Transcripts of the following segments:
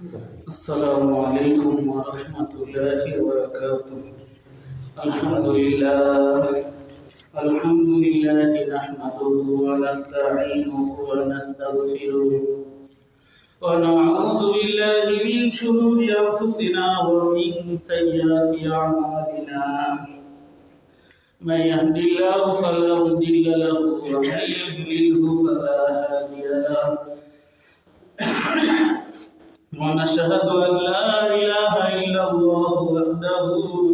السلام عليكم ورحمة الله وبركاته. الحمد لله. الحمد لله نحمده ونستعينه ونستغفره. ونعوذ بالله من شرور أنفسنا ومن سيئات أعمالنا. من يهد الله فلا مضل له ومن يضلله فلا هادي له. ونشهد أن لا إله إلا الله وحده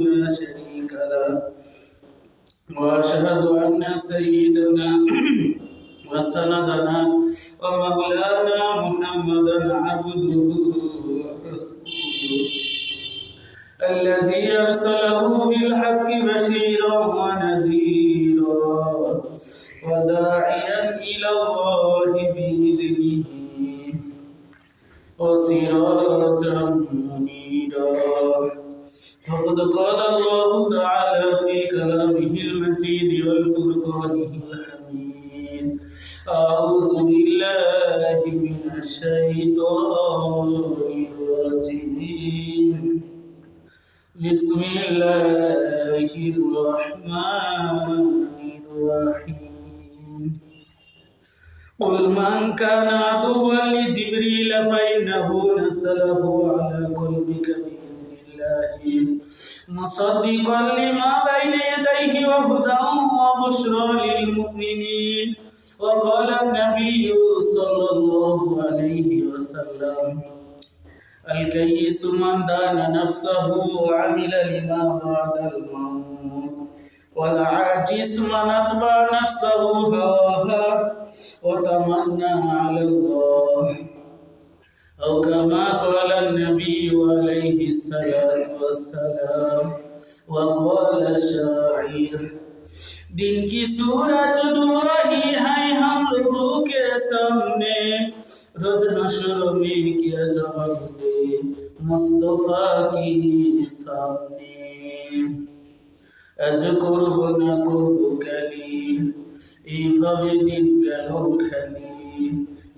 لا شريك له. وأشهد أن سيدنا وسندنا ومولانا محمدا عبده ورسوله الذي أرسله بالحق بشيرا ونذيرا وداعيا إلى الله وسراجا منيرا. فقد قال الله تعالى في كلامه المجيد والفرقانه الحميد. أعوذ بالله من الشيطان الرجيم. بسم الله الرحمن الرحيم. قل من كان عدوا لجبريل فإنه نزله على قلبك بإذن الله مصدقا لما بين يديه وهدى وبشرى للمؤمنين وقال النبي صلى الله عليه وسلم الكيس من دان نفسه وعمل لما بعد الموت والعاجز من اتبع نفسه هواها وتمنى على الله أو كما قال النبي عليه الصلاة والسلام وقال الشاعر दिन की सूरज डूबी है हम लोगों के सामने रोज हशर में किया जवाब दे मुस्तफा की सामने আজ করব না করব কালি এইভাবে দিন গেল খালি।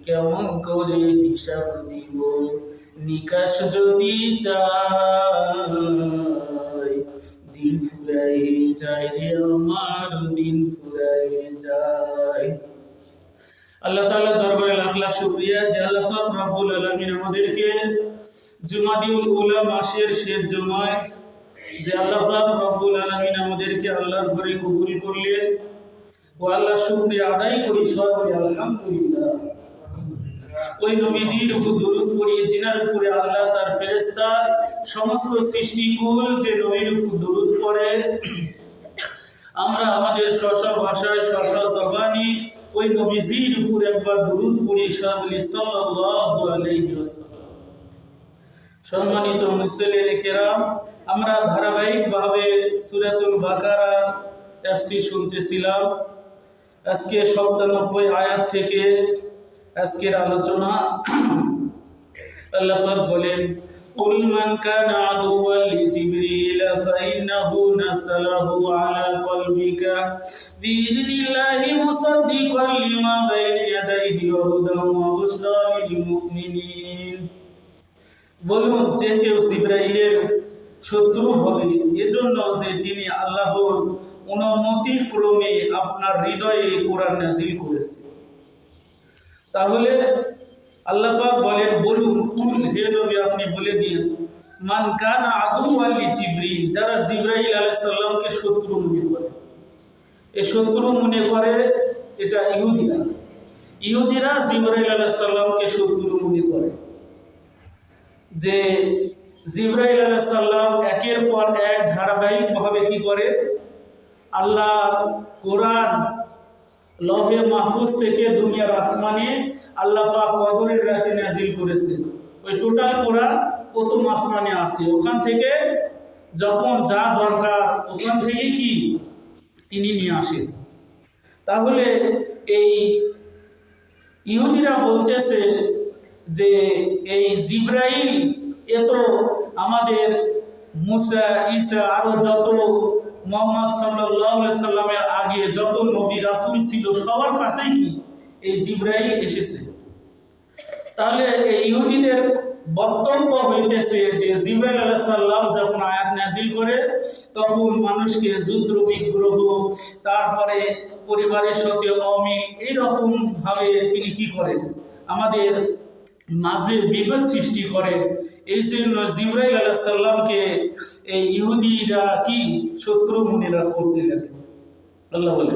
কেমন করে হিসাব দিব? নিকাশ যদি চাই, দিন ফুরাই যায় রে আমার, দিন ফুরাই যায়। আল্লাহ তাআলা দরবারে লাখ লাখ শুকরিয়া যে আল্লাহ পাক রব্বুল আলামিন আমাদেরকে জুমাদিউল উলা মাসের শেষ জুমায় যে আল্লাহ রব্বুল আলামিন আমাদেরকে আল্লাহর ঘরে কবুল করলেন ও আল্লাহ শুকরিয়া আদায় করি সকলে আলহামদুলিল্লাহ। ওই নবীজির উপর দরুদ পড়িয়ে জিনার উপরে আল্লাহ তার ফেরেশতা সমস্ত সৃষ্টিকুল যে নবীর উপর দরুদ পড়ে, আমরা আমাদের স্ব ভাষায় স্ব জবানি ওই নবীজির উপর একবার দরুদ পড়ি সাহাবলি সাল্লাল্লাহু আলাইহি ওয়াসাল্লাম। সম্মানিত মুসলিম কেরাম আমরা ধারাবাহিকভাবে সূরাতুল বাকারা তাফসীর শুনতেছিলাম আজকে সপ্তানব্বই আয়াত থেকে আজকের আলোচনা আল্লাহ পাক বলেন قل من كان عدوا لجبريل فإنه نزله على قلبك بإذن الله مصدقا لما بين يديه وهدى وبشرى للمؤمنين বলুন যে কেউ জিব্রাইলের শত্রু হবে। এজন্য যে তিনি আল্লাহর অনুমতি ক্রমে আপনার হৃদয়ে কোরআন নাজিল করেছে। তাহলে আল্লাহ পাক বলেন, বলুন, কুল, হে নবী, আপনি বলে দিন, মান কান আদু আলী জিব্রিল যারা জিব্রাইল আলাইহিস সালামকে শত্রু মনে করে। এই শত্রু মনে করে এটা ইহুদিরা। ইহুদিরা জিব্রাইল আলাইহিস সালামকে শত্রু মনে করে। যে জিব্রাইল আলাইহিস সালাম একের পর এক ধারাবাহিকভাবে কি করে? আল্লাহ কোরআন লহে মাহফুজ থেকে দুনিয়ার আসমানে আল্লাহ পাক কদরের রাতে নাজিল করেছেন ওই টোটাল কোরআন প্রথম আসমানে আসে ওখান থেকে যখন যা দরকার ওখান থেকে কি? তিনি নিয়ে আসেন। তাহলে এই ইহুদিরা বলতেছে যে এই জিব্রাইল এ তো আমাদের মুসা, ঈসা, আরও যত মোহাম্মদ সাল্লাহ সাল্লামের আগে যত নবী, রাসুল ছিল, সবার কাছেই কি? এই জিব্রাইল এসেছে। তাহলে এই ইহুদিদের বক্তব্য হইতেছে যে জিব্রাইল আলাইহিস সালাম যখন আয়াত নাজিল করে, তখন মানুষকে যুদ্ধ, বিগ্রহ, তারপরে পরিবারের সাথে অমিল এইরকম ভাবে তিনি কি করেন? আমাদের মাঝে বিভেদ সৃষ্টি করে। এই জন্য জিব্রাইল আলাইহিস সালামকে এই ইহুদিরা কি শত্রু মনেরা করতে লাগে আল্লাহ বলে,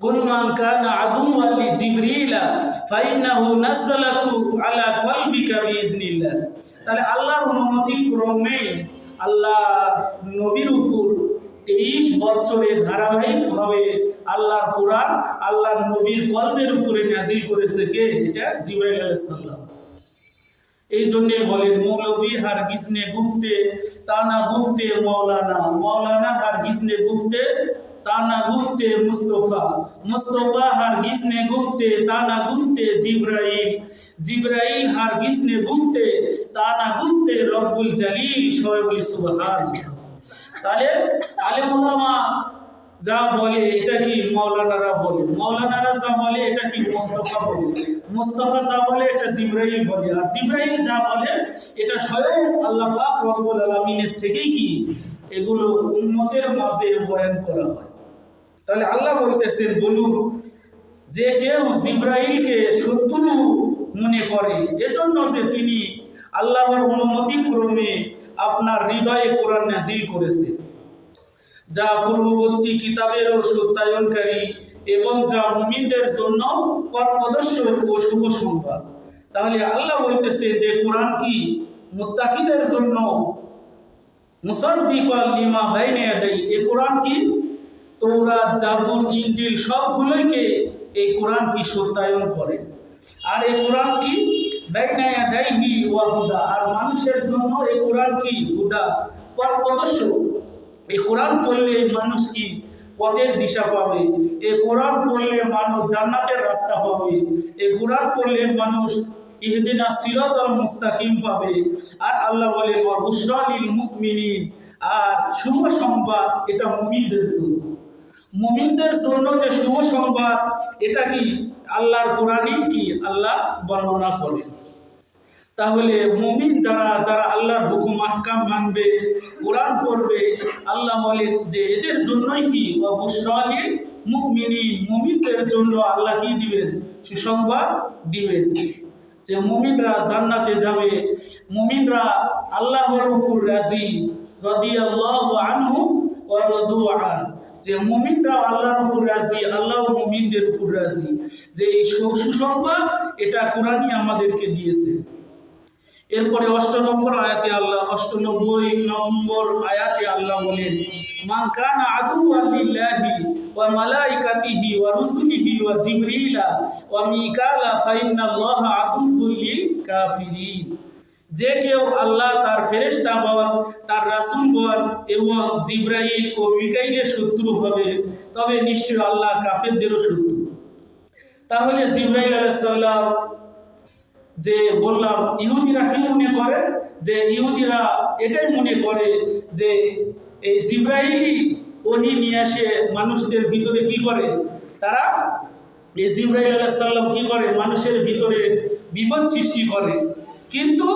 কুল কানা আদুওয়ান লি জিবরিলা ফাইন্নাহু নাযালাহু আলা কলবিকা বিইذনিল্লাহ তাহলে আল্লাহর অনুমতি ক্রমে আল্লাহ নবীর উপর ধারাবাহিকভাবে কোরআন নবীর কলবের উপরে নাজিল করেছে কে? এটা জিবরাইল এই জন্য বলেন মৌলবী হার গিসনে গুফতে, তানা গুফতে মৌলানা মৌলানা হার গিসনে গুফতে, তানা গুফতে মুস্তফা মুস্তফা হার গিসনে গুফতে, তানা গুফতে জিব্রাইল জিব্রাইল হার গিসনে গুফতে, তানা গুফতে রব্বুল জালিল। সবাই বলি সুবহান তাহলে আলেম ওলামা যা বলে এটা কি মৌলানারা বলে? মৌলানারা যা বলে এটা কি মোস্তফা বলে? মোস্তফা যা বলে এটা জিব্রাইল বলে। আর জিব্রাইল যা বলে এটা স্বয়ং আল্লাহ রব্বুল আলামিনের থেকেই কি? এগুলো উম্মতের মাঝে বয়ান করা হয়। তাহলে আল্লাহ বলতেছেন, বলুন, যে কেউ জিব্রাইলকে শত্রু মনে করে, এজন্য যে তিনি আল্লাহর অনুমতি ক্রমে আপনার হৃদয়ে কোরআন নাজিল করেছে যা পূর্ববর্তী কিতাবেরও সত্যায়নকারী এবং যা মুমিনদের জন্য পথ প্রদর্শক ও শুভ সংবাদ তাহলে আল্লাহ বলতেছে যে কোরআন কি মুত্তাকিদের জন্য মুসাদ্দিক লিমা বাইনে ইয়াদাই এই কোরআন কি? তৌরাত জাবুর, ইনজিল সবগুলোকে এই কোরআন কি সত্যায়ন করে। আর এই কোরআন কি? বাইনা ইয়াদাইহি ওয়া হুদা। আর মানুষের জন্য এই কোরআন কি? হুদা। পথ এই কোরআন পড়লে মানুষ কি পথের দিশা পাবে? এ কোরআন পড়লে মানুষ জান্নাতের রাস্তা পাবে। এ কোরআন পড়লে মানুষ ইহদিনা সিরাতাল মুস্তাকিম পাবে। আর আল্লাহ বলে বুশরালিল মুমিনিন। আর শুভ সংবাদ এটা মুমিনদের জন্য। মুমিনদের জন্য যে শুভ সংবাদ, এটা কি? আল্লাহর কোরআনই কি? আল্লাহ বর্ণনা করেন। তাহলে মুমিন যারা যারা আল্লাহর হুকুম আহকাম মানবে, কোরআন পড়বে, আল্লাহ বলেন যে এদের জন্যই কি? অবশ্যই মুমিনি মুমিনদের জন্য আল্লাহ কি দিবেন? সুসংবাদ দিবেন। যে মুমিনরা জান্নাতে যাবে। মুমিনরা আল্লাহর উপর রাজি। রাদিয়াল্লাহু আনহু ওয়া আন। যে মুমিনরা আল্লাহর উপর রাজি আল্লাহ মুমিনদের উপর রাজি। যে এই সুসংবাদ এটা কোরআনই আমাদেরকে দিয়েছে। এরপরে অষ্ট নম্বর আয়াতে আল্লাহ, অষ্টানব্বই নম্বর আয়াতে আল্লাহ বলেন, মান কানা আদুওয়ান লিল্লাহি ওয়া মালাইকাতিহি ওয়া রুসুলিহি ওয়া জিবরিলা ওয়া মিকালা, ফাইন্নাল্লাহা আদুউল লিল কাফিরিন। যে কেউ আল্লাহ তার ফেরেশতাগণ তার রাসূলগণ এবং জিব্রাইল ও মিকাইলের শত্রু হবে, তবে নিশ্চয় আল্লাহ কাফেরদেরও শত্রু। তাহলে জিব্রাইল আলাইহিস সালাম যে বললাম, ইহুদিরা কি মনে করে? যে ইহুদিরা এটাই মনে করে যে এই জিব্রাইলি ওহি নিয়ে আসে মানুষদের ভিতরে কি করে? তারা এই জিব্রাইল আলাহ সাল্লাম কি করে? মানুষের ভিতরে বিপদ সৃষ্টি করে। কিন্তু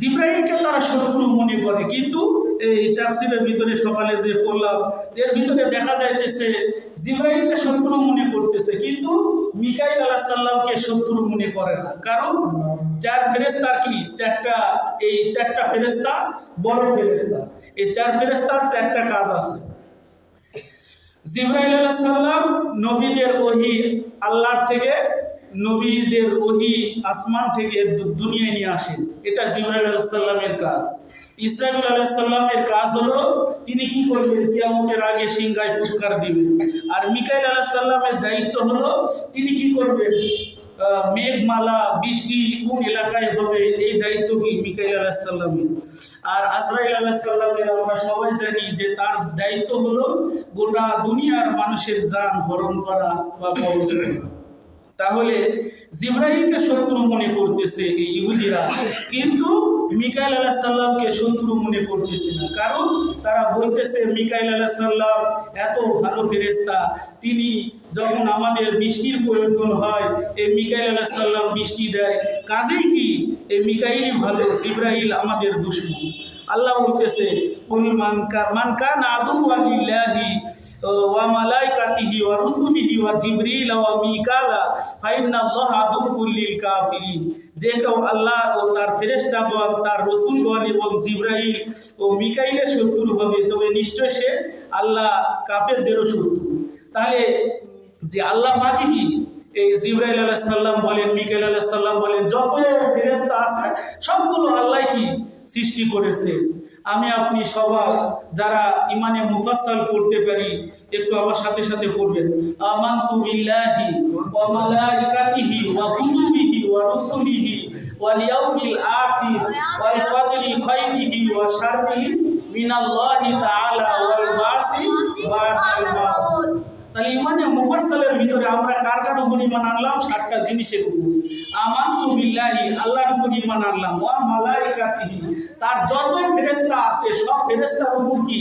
জিব্রাইলকে তারা শত্রু মনে করে। কিন্তু এই তাফসিরের ভিতরে সকালে যে পড়লাম এর ভিতরে দেখা যাইতেছে, জিব্রাইলকে শত্রু মনে করতেছে, কিন্তু মিকাইল আলাহ সাল্লামকে শত্রু মনে করে না। কারণ চার ফেরেস্তার কি? চারটা, এই চারটা ফেরেস্তা বড় ফেরেস্তা এই চার ফেরেস্তার চারটা কাজ আছে। জিব্রাইল আলাহ সাল্লাম নবীদের ওহি আল্লাহর থেকে নবীদের ওহি আসমান থেকে দুনিয়ায় নিয়ে আসেন এটা জিব্রাইল আলাহ সাল্লামের কাজ। ইসরাফিল আলাহ সাল্লামের কাজ হলো, তিনি কি করবেন? কিয়ামতের আগে সিংহায় পুরস্কার দিবেন। আর মিকাইল আলাহ সাল্লামের দায়িত্ব হলো, তিনি কি করবেন? মেঘমালা, বৃষ্টি কোন এলাকায় হবে? এই দায়িত্ব কি মিকাইল আলাহ সাল্লামের আর আজরাইল আলাহ সাল্লামের আমরা সবাই জানি যে তার দায়িত্ব হলো গোটা দুনিয়ার মানুষের যান হরণ করা বা করা তাহলে জিব্রাইলকে শত্রু মনে করতেছে এই ইহুদিরা। কিন্তু মিকাইল আলাহ সাল্লামকে শত্রু মনে করতেছে না। কারণ তারা বলতেছে, মিকাইল আলাহ সাল্লাম এত ভালো ফেরেস্তা তিনি যখন আমাদের বৃষ্টির প্রয়োজন হয়, এই মিকাইল আলাহ সাল্লাম বৃষ্টি দেয়। কাজেই কি? এই মিকাইলই ভালো, জিব্রাইল আমাদের দুশ্মন। আল্লাহ বলতেছে, কুল মান কা, মান কানা আদুওয়ান লিল্লাহি, ওয়া মালাইকাতিহি ওয়া রুসুলিহি ওয়া জিবরিল ওয়া মিকালা, ফাইন্না আল্লাহ আদুউল লিল কাফিরিন। যে কেউ আল্লাহ ও তার ফেরেশতাগণ, তার রাসূলগণ এবং জিবরাইল ও মিকাইলের শত্রু হবে, তবে নিশ্চয় সে আল্লাহ কাফেরদেরও শত্রু। তাহলে যে আল্লাহ পাকি কি? এই জিব্রাইল আলাইহিস সালাম বলেন, মিকাইল আলাইহিস সালাম বলেন যত ফেরেশতা আছে সবগুলো আল্লাহ কি সৃষ্টি করেছে। আমি, আপনি সবাই যারা ইমানে মুফাসসাল পড়তে পারি, একটু আমার সাথে সাথে পড়বেন। আমানতু বিল্লাহি ওয়া মালাইকাতিহি ওয়া কুতুবিহি ওয়া রুসুলিহি ওয়াল ইয়াউমিল আখির ওয়াল কদরি খাইরিহি ওয়া শাররিহি মিনাল্লাহি তাআলা ওয়াল বাসি বাদাল মাউত। তাহলে ইমানে মুফাসসালের ভিতরে আমরা কার কার উপর ইমান আনলাম? সাতটা জিনিসের উপর। আমার তো বিল্লাহি, আল্লাহর উপর ইমান আনলাম। ওয়া মালাইকাতিহি, তার যত ফেরেশতা আছে সব ফেরেশতার উপর কি?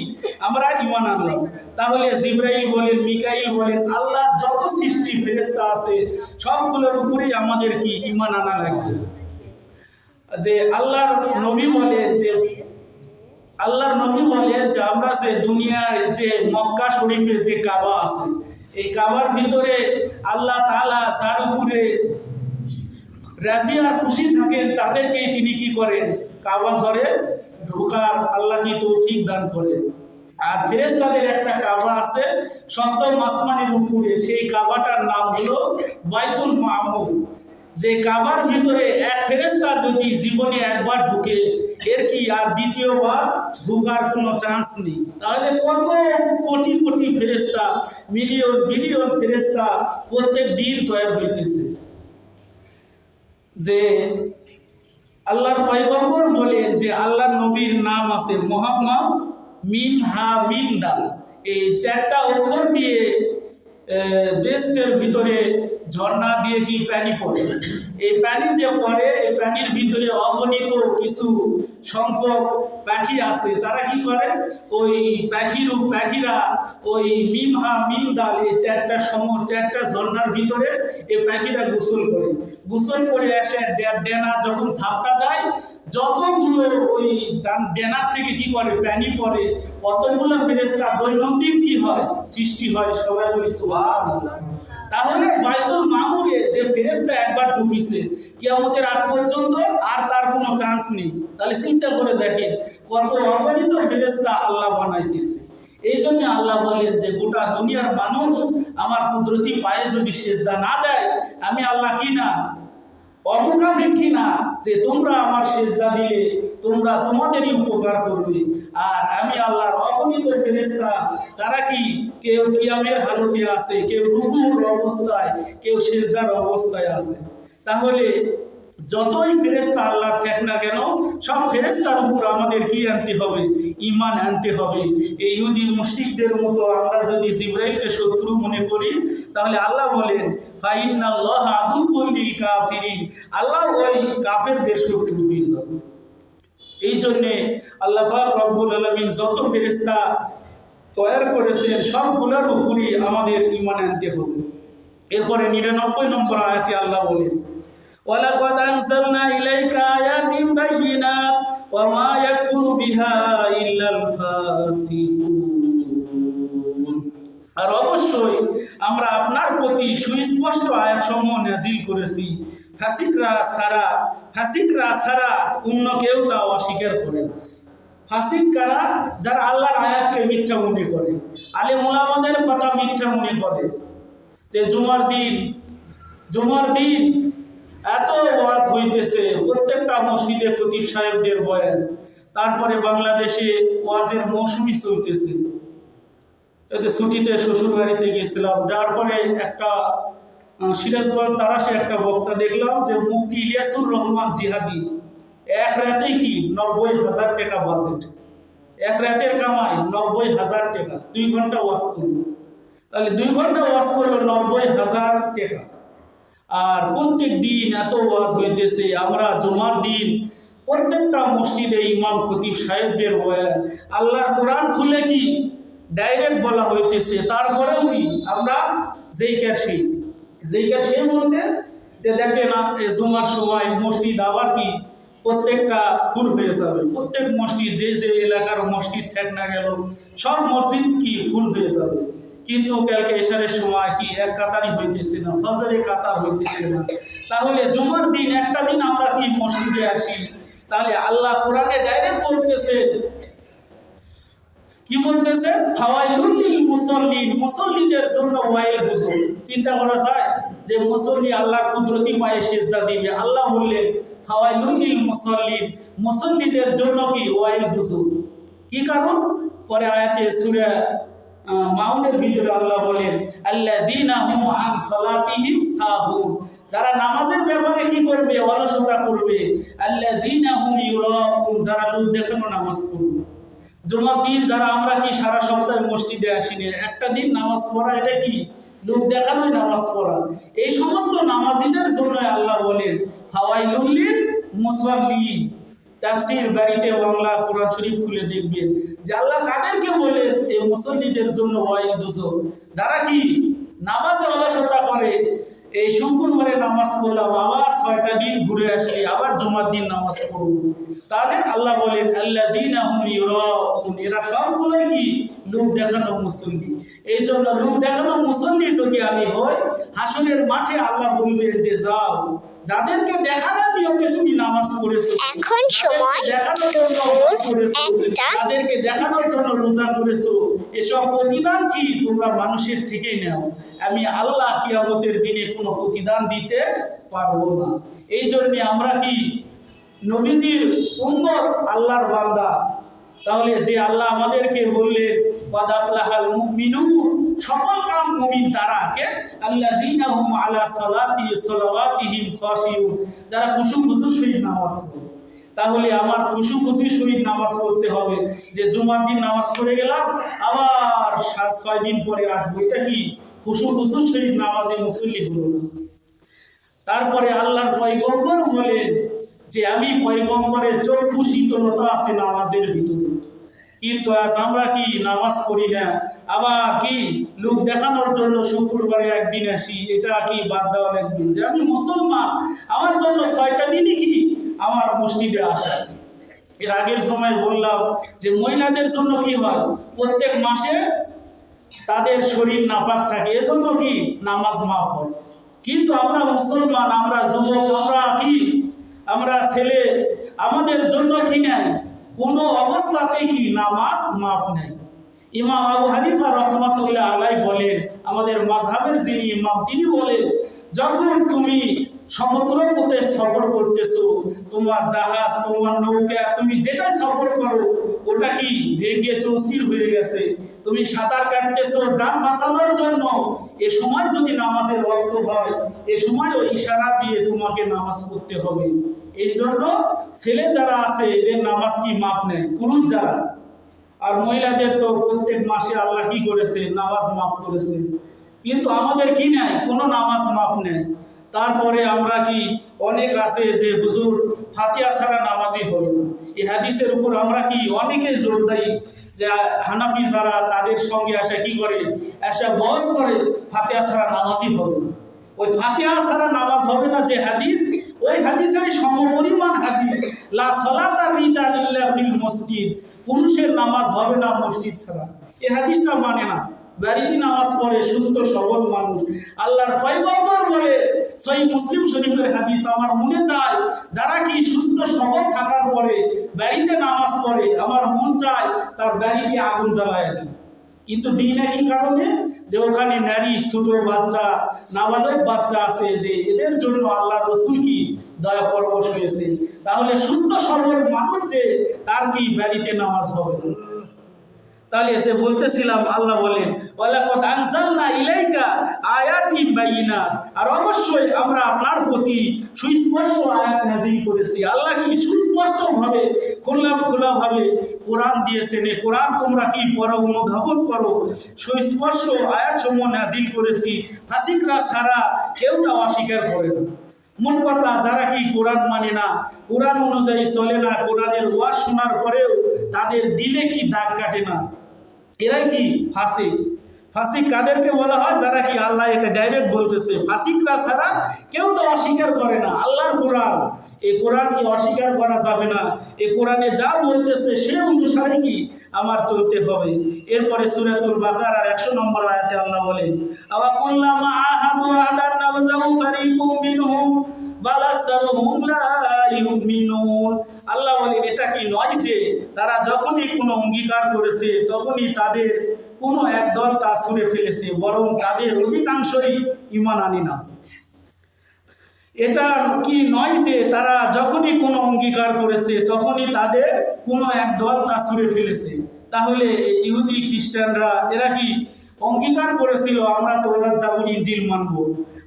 আমরা ইমান আনলাম। তাহলে জিব্রাইল বলেন, মিকাইল বলেন, আল্লাহ যত সৃষ্টি ফেরেশতা আছে, সবগুলোর উপরেই আমাদের কি? ইমান আনা লাগবে। যে আল্লাহর নবী বলে যে আল্লাহর নবী বলে যে আমরা যে দুনিয়ার যে মক্কা শরীফের যে কাবা আছে, এই কাবার ভিতরে আল্লাহ তালা যার রাজি আর খুশি থাকেন, তাদেরকেই তিনি কি করেন? কাবা ঘরে ঢোকার আল্লাহ কি তৌফিক দান করেন। আর ফেরেশতাদের একটা কাবা আছে সপ্তম আসমানের উপরে, সেই কাবাটার নাম হলো বাইতুল মামুর যে কাবার ভিতরে এক ফেরেশতা যদি জীবনে একবার ঢুকে এর কি আর দ্বিতীয়বার ঢোকার কোনো চান্স নেই? তাহলে কত কোটি কোটি ফেরেশতা মিলিয়ন বিলিয়ন ফেরেশতা প্রত্যেক দিন তৈরি হইতেছে? যে আল্লাহর পয়গম্বর বলেন যে আল্লাহর নবীর নাম আছে মোহাম্মদ মিম হা মিম দাল। এই চারটা অক্ষর দিয়ে বেস্তের ভিতরে ঝর্ণা দিয়ে কি পানি পড়ে? এই পানি যে পড়ে, এই পানির ভিতরে অগণিত কিছু সংখ্যক পাখি আছে। তারা কি করে? ওই পাখির পাখিরা ওই মিম হা মিম দাল এই চারটা সম চারটা ঝর্ণার ভিতরে এই পাখিরা গোসল করে। গোসল করে এসে ডেনা যখন ঝাপটা দেয় যতগুলো ওই ডেনার থেকে কি করে? পানি পড়ে, অতগুলো ফেরেস্তা দৈনন্দিন কি হয়? সৃষ্টি হয় সবাই বলি, সুবহানাল্লাহ। তাহলে বাইতুল মামুরে যে ফেরেস্তা একবার ঢুকিছে, কিয়ামতের আগ পর্যন্ত আর তার কোনো চান্স নেই। তাহলে চিন্তা করে দেখেন, কত অগণিত ফেরেস্তা আল্লাহ বানাইতেছে। এই জন্য আল্লাহ বলেন যে, গোটা দুনিয়ার মানুষ আমার কুদরতি পায়ে যদি সেজদা না দেয়, আমি আল্লাহ কি না? অমুখাপেক্ষী না? যে তোমরা আমার সেজদা দিলে তোমরা তোমাদেরই উপকার করবে। আর আমি আল্লাহর অগণিত ফেরেস্তা তারা কি? কেউ কিয়ামের হালতে আছে, কেউ রুকুর অবস্থায়, কেউ সেজদার অবস্থায় আছে। তাহলে যতই ফেরেস্তা আল্লাহ থাক না কেন, সব ফেরেস্তার উপর আমাদের কি আনতে হবে? ইমান আনতে হবে। এই ইহুদি মুশরিকদের মতো আমরা যদি জিব্রাইলকে শত্রু মনে করি, তাহলে আল্লাহ বলেন, ফাইন্নাল্লাহ আদুউল লিল কাফিরিন। আল্লাহ ওই কাফেরদের শত্রু হয়ে যাবে এই জন্যে আল্লাহ রব্বুল আলমিন যত ফেরেস্তা তৈরি করেছেন সবগুলোর উপরই আমাদের ইমান আনতে হবে। এরপরে নিরানব্বই নম্বর আয়াতে আল্লাহ বলেন আনজালনা ইলাইকা আয়াতিন বাইয়িনাত ওয়া মা ইয়াকফুরু বিহা ইল্লাল ফাসিকুন। আর অবশ্যই আমরা আপনার প্রতি সুস্পষ্ট আয়াতসমূহ নাজিল করেছি। ফাসিকরা ছাড়া ফাসিকরা ছাড়া অন্য কেউ তা অস্বীকার করে না। ফাসিক কারা? যারা আল্লাহর আয়াতকে মিথ্যা মনে করে। আলে মোলামাদের কথা মিথ্যা মনে করে। যে জুমার দিন জুমার দিন এত ওয়াজ হইতেছে, প্রত্যেকটা মসজিদে খতিব সাহেবদের বয়ান। তারপরে বাংলাদেশে ওয়াজের মৌসুমি চলতেছে। এতে ছুটিতে শ্বশুর বাড়িতে গেছিলাম যার পরে একটা সিরাজগঞ্জ তারাসে একটা বক্তা দেখলাম যে মুফতি ইলিয়াসুর রহমান জিহাদি এক রাতেই কি নব্বই হাজার টাকা বাজেট এক রাতের কামাই নব্বই হাজার টাকা, দুই ঘণ্টা ওয়াশ করল। তাহলে দুই ঘণ্টা ওয়াশ করল নব্বই হাজার টাকা। আর প্রত্যেক দিন এত ওয়াজ হইতেছে, আমরা জমার দিন প্রত্যেকটা মসজিদে ইমাম খতিব সাহেবদের বয়ান, আল্লাহর কোরআন খুলে কি ডাইরেক্ট বলা হইতেছে, তারপরেও কি আমরা জেইকার সেই। জেইকার সেই বলতে যে দেখে না, এ জুমার সময় মসজিদ আবার কি? প্রত্যেকটা ফুল হয়ে যাবে। প্রত্যেক মসজিদ, যে যে এলাকার মসজিদ ঠেক না গেল সব মসজিদ কি ফুল হয়ে যাবে? কিন্তু কালকে এশারের সময় কি এক কাতারই হইতেছে না, ফজরে কাতার হইতেছে না? তাহলে জুমার দিন, একটা দিন আমরা কি মসজিদে আসি? তাহলে আল্লাহ কোরআনে ডাইরেক্ট বলতেছে, কি বলতেছে? মুসাল্লিন মুসল্লিদের জন্য ওয়াইল বুঝুন চিন্তা করা যায় যে মুসল্লি আল্লাহর কুদরতি পায়ে সেজদা দিবে, আল্লাহ বললেন ফাওয়াইলুল লিল মুসাল্লিন, মুসল্লিদের জন্য কি ওয়াইল বুঝুন কি কারণ? পরে আয়াতে সূরা মাউনের ভিতরে আল্লাহ বলেন, আল্লাযীনা হুম আন সালাতিহিম সাহুন। যারা নামাজের ব্যাপারে কি করবে? অলসতা করবে। আল্লাযীনা হুম ইউরাউন যারা লোক দেখানো নামাজ পড়বে। জুমার দিন যারা আমরা কি সারা সপ্তাহে মসজিদে আসিনি? একটা দিন নামাজ পড়া, এটা কি? লোক দেখানোই নামাজ পড়া। এই সমস্ত নামাজিদের জন্য আল্লাহ বলেন, হাওয়াই লুল্লিন মুসল্লিন। তাফসির বাড়িতে বাংলা কোরআন শরীফ খুলে দেখবেন যে আল্লাহ কাদেরকে বলেন, এই মুসল্লিদের জন্য ওয়াইল যারা কি? নামাজে এই শুক্রবারে নামাজ পড়লাম, আবার ছয়টা দিন ঘুরে আসি আবার জমার দিন নামাজ পড়ব। তাহলে আল্লাহ বলেন আল্লাহ এরা সবগুলোই কি? লোক দেখানো মুসল্লি। এই জন্য লোক দেখানো মুসল্লি যদি আমি হই। হাসনের মাঠে আল্লাহ বলবেন যে, যাও যাদেরকে দেখানোর নিয়তে তুমি নামাজ পড়েছো। এখন সময় দেখানোর জন্য নামাজ পড়েছো, তাদেরকে দেখানোর জন্য রোজা করেছ এসব প্রতিদান কি তোমরা মানুষের থেকেই নাও? আমি আল্লাহ কিয়ামতের দিনে কোনো প্রতিদান দিতে পারব না। এই জন্য আমরা কি নবীজির উম্মত আল্লাহর বান্দা? তাহলে যে আল্লাহ আমাদেরকে বললেন ওয়াদাফলাহাল মুমিনুন সকল কাম মুমিন তারা কে আল্লাযীনা হুম আলা সালাতি সালাওয়াতিহিম যারা খুশু খুশুর সহিত নামাজ পড়ে। তাহলে আমার খুশু খুশির সহিত নামাজ পড়তে হবে। যে জুমার দিন নামাজ পড়ে গেলাম, আবার সাত ছয় দিন পরে আসব। এটা কি? খুশু খুশুর সহিত নামাজে মুসল্লি হলো তারপরে আল্লাহর পয়গম্বর বলেন যে, আমি পয়গম্বরের চক্ষু শীতলতা আছে নামাজের ভিতরে। কিন্তু আজ আমরা কি নামাজ পড়ি না আবার কি লোক দেখানোর জন্য শুক্রবারে একদিন আসি, এটা কি বাদ দেওয়ার একদিন? যে আমি মুসলমান, আমার জন্য ছয়টা দিনই কি আমার মসজিদে আসা? এর আগের সময় বললাম যে মহিলাদের জন্য কি হয়? প্রত্যেক মাসে তাদের শরীর নাপাক থাকে, এজন্য কি নামাজ মাফ হয়। কিন্তু আমরা মুসলমান, আমরা যুবক, আমরা কি? আমরা ছেলে, আমাদের জন্য কি নেয়? কোনো অবস্থাতেই কি নামাজ মাফ নেই। ইমাম আবু হানিফা রহমতুল্লাহ আলাই বলেন, আমাদের মাঝহাবের যিনি ইমাম, তিনি বলেন, যখন তুমি সমুদ্র পথে সফর করতেছো, তোমার জাহাজ, তোমার নৌকা, তুমি যেটা সফর করো, ওটা কি ভেঙে চৌচির হয়ে গেছে? তুমি সাঁতার কাটতেছো যান বাঁচানোর জন্য। এ সময় যদি নামাজের রক্ত হয়, এ সময় ওই ইশারা দিয়ে তোমাকে নামাজ পড়তে হবে। এই জন্য ছেলে যারা আছে, এদের নামাজ কি মাপ নেয়? পুরুষ যারা। আর মহিলাদের তো প্রত্যেক মাসে আল্লাহ কি করেছে? নামাজ মাফ করেছে। কিন্তু আমাদের কি নেয়? কোনো নামাজ মাফ নেয়। তারপরে আমরা কি অনেক আছে যে হুজুর ফাতিয়া ছাড়া নামাজই হবে না। এই হাদিসের উপর আমরা কি অনেকে জোর দেই যে হানাফি যারা তাদের সঙ্গে আসে কি করে? এসে বস করে ফাতিয়া ছাড়া নামাজই হবে ওই ফাতিহা ছাড়া নামাজ হবে না যে হাদিস, ওই হাদিসের সমপরিমাণ হাদিস। লা সালাতা রিজাল ইল্লা ফিল মসজিদ। পুরুষের নামাজ হবে না মসজিদ ছাড়া। এই হাদিসটা মানে না। বাড়িতে নামাজ পড়ে সুস্থ সবল মানুষ। আল্লাহর পয়গম্বর বলে সহি মুসলিম শরীফের হাদিস আমার মনে চায়, যারা কি সুস্থ সবল থাকার পরে বাড়িতে নামাজ পড়ে, আমার মন চায় তার বাড়িতে আগুন জ্বালায় দেয় কিন্তু দিই না কি কারণে? যে ওখানে নারী, ছোট বাচ্চা, নাবালক বাচ্চা আছে, যে এদের জন্য আল্লাহ রসুল কি দয়া পরবশ হয়েছে তাহলে সুস্থ সবল মানুষ যে, তার কি বাড়িতে নামাজ হবে। তাহলে যে বলতেছিলাম, আল্লাহ বলেন, ওয়ালাকাদ আনজালনা ইলাইকা আয়াতিন বাইয়িনাত আর অবশ্যই আমরা আপনার প্রতি সুস্পষ্ট আয়াত নাযিল করেছি। আল্লাহ কি সুস্পষ্ট ভাবে খোলা খোলা ভাবে কোরআন দিয়েছেন? এই কোরআন তোমরা কি পড়ো, অনুধাবন করো? সুস্পষ্ট আয়াত সমূহ নাযিল করেছি। ফাসিকরা ছাড়া কেউ তা অস্বীকার করে না। মন কথা, যারা কি কোরআন মানে না, কোরআন অনুযায়ী চলে না, কোরআনের ওয়াজ শোনার পরেও তাদের দিলে কি দাগ কাটে না? এরাই কি? ফাঁসে। ফাসিক কাদেরকে বলা হয়? যারা কি আল্লাহ এটা ডাইরেক্ট বলতেছে। ফাসিকরা ছাড়া কেউ তো অস্বীকার করে না। আল্লাহর কোরআন। এই কোরআনকে অস্বীকার করা যাবে না? এই কোরআনে যা বলতেছে সে অনুসারে কি আমার চলতে হবে? এরপরে সুরাতুল বাকার আর একশো নম্বর আয়াতে আল্লাহ বলেন আবা কুল্লামা আহাদু আহাদান নাবজাহু ফারিকুম মিনহুম বাল আকসারুহুম লা ইউমিনুন। আল্লাহ বলেন, এটা কি নয় যে তারা যখনই কোনো অঙ্গীকার করেছে, তখনই তাদের কোনো একদল তা ছুঁড়ে ফেলেছে, বরং তাদের অধিকাংশই ইমান আনে না। এটা কি নয় যে তারা যখনই কোনো অঙ্গীকার করেছে, তখনই তাদের কোনো এক দল তা ছুঁড়ে ফেলেছে? তাহলে ইহুদি খ্রিস্টানরা, এরা কি অঙ্গীকার করেছিল, আমরা তো ওরা যাব ইঞ্জিল মানব।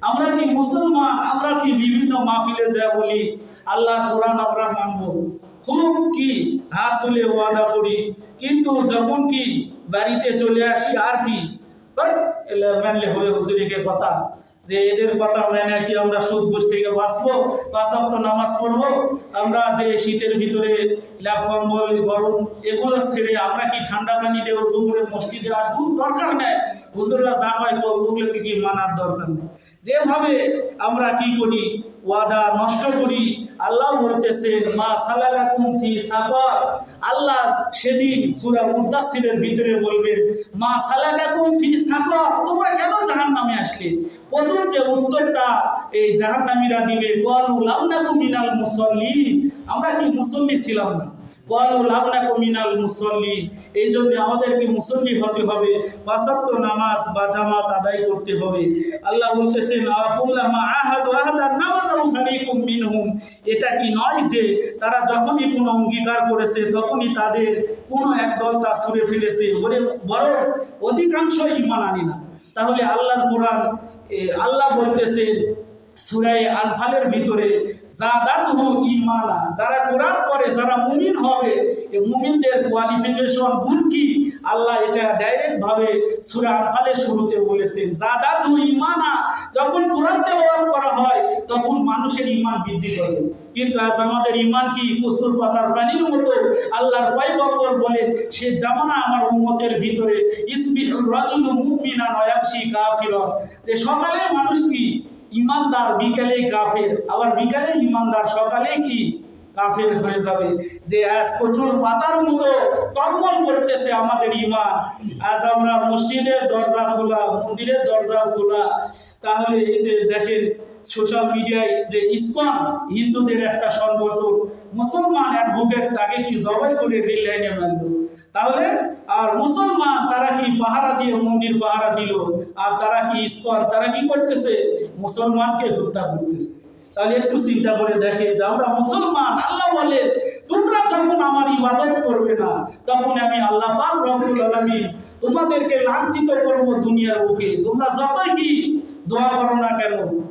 আমরা কি মুসলমান? আমরা কি বিভিন্ন মাহফিলে যা বলি, আল্লাহর কোরআন আমরা মানব। খুব কি হাত তুলে ওয়াদা করি। কিন্তু যখন কি বাড়িতে চলে আসি, আর কি? মানলে হবে হুজুরিকে কথা যে এদের কথা মেনে কি আমরা সুদ ঘুষ থেকে বাঁচবো? পাঁচাত্ত নামাজ পড়ব? আমরা যে শীতের ভিতরে ল্যাপ কম্বল, গরম এগুলো ছেড়ে আমরা কি ঠান্ডা পানি উজু করে মসজিদে আসব? দরকার নেই। হুজুররা যা হয় তো ওগুলোকে কি মানার দরকার নেই? যেভাবে আমরা কি করি ওয়াদা নষ্ট করি। আল্লাহ বলতেছেন মা সালাকা ফি সাফা। আল্লাহ সেদিন সুরা মুদাসিরের ভিতরে বলবেন, মা সালাকা কুমফি সাফা। তোমরা কেন জাহান নামে আসলে? প্রথম যে উত্তরটা এই জাহান্নামীরা দিবে, ওয়ালু লাম নাকু মিনাল মুসল্লি আমরা কি মুসল্লি ছিলাম না? মিনাল মুসাল্লিন, এই জন্য আমাদেরকে মুসল্লি হতে হবে পাঁচাত্ত নামাজ বা জামাত আদায় করতে হবে। আল্লাহ বলতেছেন এটা কি নয় যে তারা যখনই কোনো অঙ্গীকার করেছে, তখনই তাদের কোনো এক দল তা ছুঁড়ে ফেলেছে। বরং বরং অধিকাংশ ইমান না। তাহলে আল্লাহর কোরআন আল্লাহ বলতেছে সুরাই ভিতরে, জাদাতুহু ইমানা যারা কোরআন পড়ে, যারা মুমিন হবে এই মুমিনদের কোয়ালিফিকেশন কি? আল্লাহ এটা ডাইরেক্ট ভাবে সূরা শুরুতে বলেছেন, জাদাতুহু ইমানা যখন কোরআন তেলাওয়াত করা হয়, তখন মানুষের ইমান বৃদ্ধি করে। কিন্তু আজ আমাদের ইমান কি? কসুর পাতার পানির মতো। আল্লাহর পয়গম্বর বলে সে জামানা আমার উম্মতের ভিতরে, ইসবিহুর রাজুলু মুমিনান ওয়া ইয়ামশি কাফিরা যে সকালে মানুষ কি? ইমানদার বিকালে কাফের, আবার বিকালে ইমানদার সকালে কি? কাফের হয়ে যাবে। যে আজ প্রচুর পাতার মতো টলমল করতেছে আমাদের ইমান। আজ আমরা মসজিদের দরজা খোলা, মন্দিরের দরজা খোলা। তাহলে এতে দেখেন সোশ্যাল মিডিয়ায় যে ইসকন হিন্দুদের একটা সংগঠন, মুসলমান অ্যাডভোকেট তাকে কি জবাই করে রেল লাইনে মারলো? তাহলে আর মুসলমান তারা কি পাহারা দিয়ে মন্দির পাহারা দিল? আর তারা কি ইসকন? তারা কি করতেছে? মুসলমানকে হত্যা করতেছে। তাহলে একটু চিন্তা করে দেখে যে আমরা মুসলমান, আল্লাহ বলে, তোমরা যখন আমার ইবাদত করবে না, তখন আমি আল্লাহ পাক রব্বুল আলামিন তোমাদেরকে লাঞ্ছিত করব দুনিয়ার বুকে। তোমরা যতই কি দোয়া করো না কেন?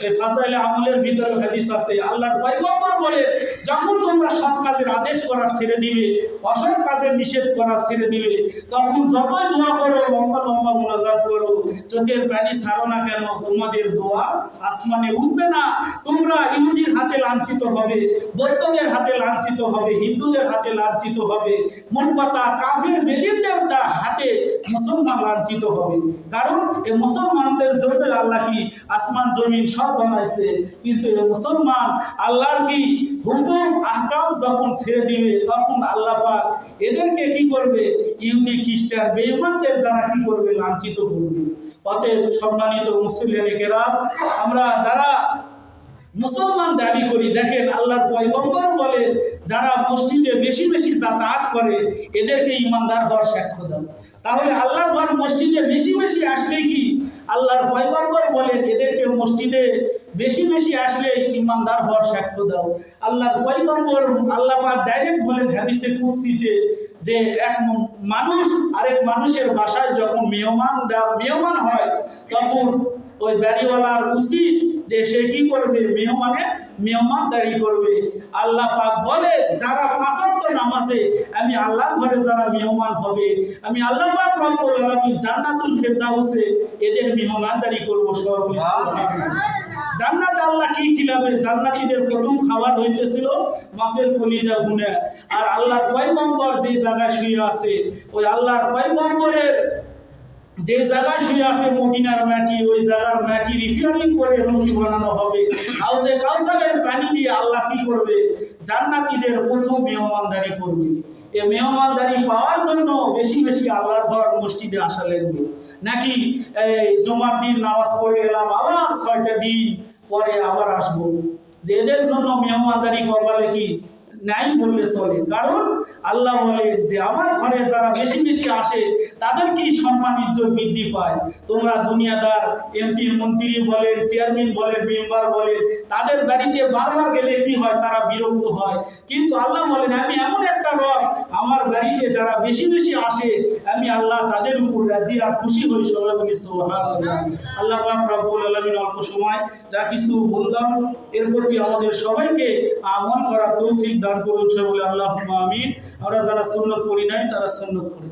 এই ফাজাইলে আমলের ভিতরে হাদিস আছে, আল্লাহর পয়গম্বর বলে, যখন তোমরা সৎ কাজের আদেশ করা ছেড়ে দিবে, অসৎ কাজের নিষেধ করা ছেড়ে দিবে, তখন যতই দোয়া করো, লম্বা লম্বা মোনাজাত করো, চোখের পানি ছাড়ো না কেন, তোমাদের দোয়া আসমানে উঠবে না। তোমরা ইহুদির হাতে লাঞ্ছিত হবে বৌদ্ধদের হাতে লাঞ্ছিত হবে, হিন্দুদের হাতে লাঞ্ছিত হবে মন কথা কাফের বেদিনদের দা- হাতে মুসলমান লাঞ্ছিত হবে। কারণ এই মুসলমানদের জন্য আল্লাহ কি? আসমান, জমিন সব বানাইছে। কিন্তু এই মুসলমান আল্লাহর কি হুকুম, আহকাম যখন ছেড়ে দিবে, তখন আল্লাহ পাক এদেরকে কি করবে? ইহুদি, খ্রিস্টান, বেঈমানদের দ্বারা কি করবে? লাঞ্ছিত করবে। অতএব সম্মানিত মুসলিমেরা আমরা যারা মুসলমান দাবি করি, দেখেন আল্লাহর পয়গম্বর বলে, যারা মসজিদে বেশি বেশি যাতায়াত করে, এদেরকে ইমানদার হওয়ার সাক্ষ্য দাও। তাহলে আল্লাহর ঘর মসজিদে বেশি বেশি আসলে কি? আল্লাহর পয়গম্বর বলেন, এদেরকে মসজিদে বেশি বেশি আসলে ইমানদার হওয়ার সাক্ষ্য দাও। আল্লাহর পয়গম্বর আল্লাহ ডাইরেক্ট বলেন হাদিসে কুসিতে যে এক মানুষ আরেক মানুষের বাসায় যখন মেয়মান মেয়মান হয়, তখন ওই বাড়িওয়ালার উচিত যে সে কি করবে? মেহমানে মেহমানদারি করবে আল্লাহ পাক বলে যারা পাঁচাত্ত নামাজে আমি আল্লাহ ঘরে যারা মেহমান হবে আমি আল্লাহ পাক রব্বুল আলামিন জান্নাতুল ফেরদাউসে এদের মেহমানদারি করব সবাই জান্নাত আল্লাহ কি খিলাবে জান্নাতীদের প্রথম খাবার হইতেছিল মাছের কলিজা গুনে আর আল্লাহর পয়গম্বর যে জায়গায় শুয়ে আছে ওই আল্লাহর কয় পয়গম্বরের যে জায়গায় শুয়ে আছে মদিনার মাটি, ওই জায়গার মাটি রিপেয়ারিং করে নদী বানানো হবে। হাউজে কাউসারের পানি দিয়ে আল্লাহ কি করবে? জান্নাতীদের প্রথম মেহমানদারি করবে। এ মেহমানদারি পাওয়ার জন্য বেশি বেশি আল্লাহর ঘর মসজিদে আসা লাগবে। নাকি এই জমার দিন নামাজ পড়ে এলাম, আবার ছয়টা দিন পরে আবার আসব। যে এদের জন্য মেহমানদারি করবালে কি নাই বললে চলে। কারণ আল্লাহ বলে যে, আমার ঘরে যারা বেশি বেশি আসে তাদের কি সম্মান, ইজ্জত বৃদ্ধি পায়। তোমরা দুনিয়াদার এমপি মন্ত্রী বলেন, চেয়ারম্যান বলেন, মেম্বার বলেন, তাদের বাড়িতে বারবার গেলে কি হয়? তারা বিরক্ত হয়। কিন্তু আল্লাহ বলেন, আমি এমন একটা রব, আমার বাড়িতে যারা বেশি বেশি আসে, আমি আল্লাহ তাদের উপর রাজি আর খুশি হই সবাই বলি আল্লাহ রব্বুল আলামিন অল্প সময় যা কিছু বললাম, এর প্রতি আমাদের সবাইকে আমল করা তৌফিক দান করুন করেছে বলে আল্লাহ আমিন। আমরা যারা সুন্নত করি নাই তারা সুন্নত করে।